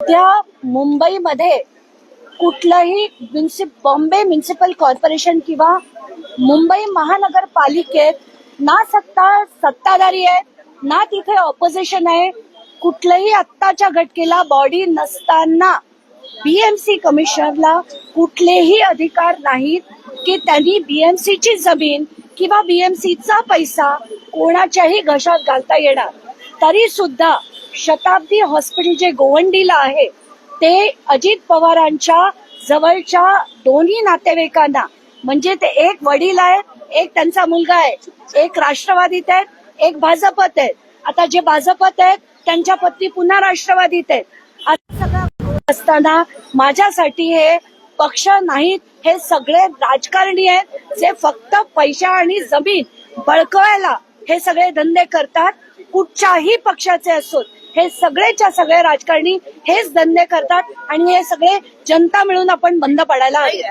त्या मुंबईमध्ये कुठलंही म्युन्सि बॉम्बे म्युन्सिपल कॉर्पोरेशन किंवा मुंबई महानगरपालिकेत ना सत्ता सत्ताधारी आहे ना तिथे ऑपोजिशन आहे कुठलंही आत्ताच्या घटकेला बॉडी नसताना बीएमसी कमिशनरला कुठलेही अधिकार नाहीत की त्यांनी बीएमसीची जमीन किंवा बीएमसीचा पैसा कोणाच्याही घशात घालता येणार. तरी सुद्धा शताब्दी हॉस्पिटल जे गोवंडीला आहे ते अजित पवारांच्या जवळच्या दोन्ही नातेवाईकांना म्हणजे ते एक वडील आहेत एक त्यांचा मुलगा आहे एक राष्ट्रवादीत आहेत एक भाजपत आहेत. आता जे भाजपत आहेत त्यांच्या पत्नी पुन्हा राष्ट्रवादीत आहेत. सगळं असताना माझ्यासाठी हे पक्ष नाहीत हे सगळे राजकारणी आहेत जे फक्त पैसा आणि जमीन बळकवायला हे सगळे धंदे करतात कुठच्याही पक्षाचे असोत हे सगळेच्या सगळे राजकारणी हेच धंदे करतात आणि हे सगळे जनता मिळून आपण बंद पडायला हवे.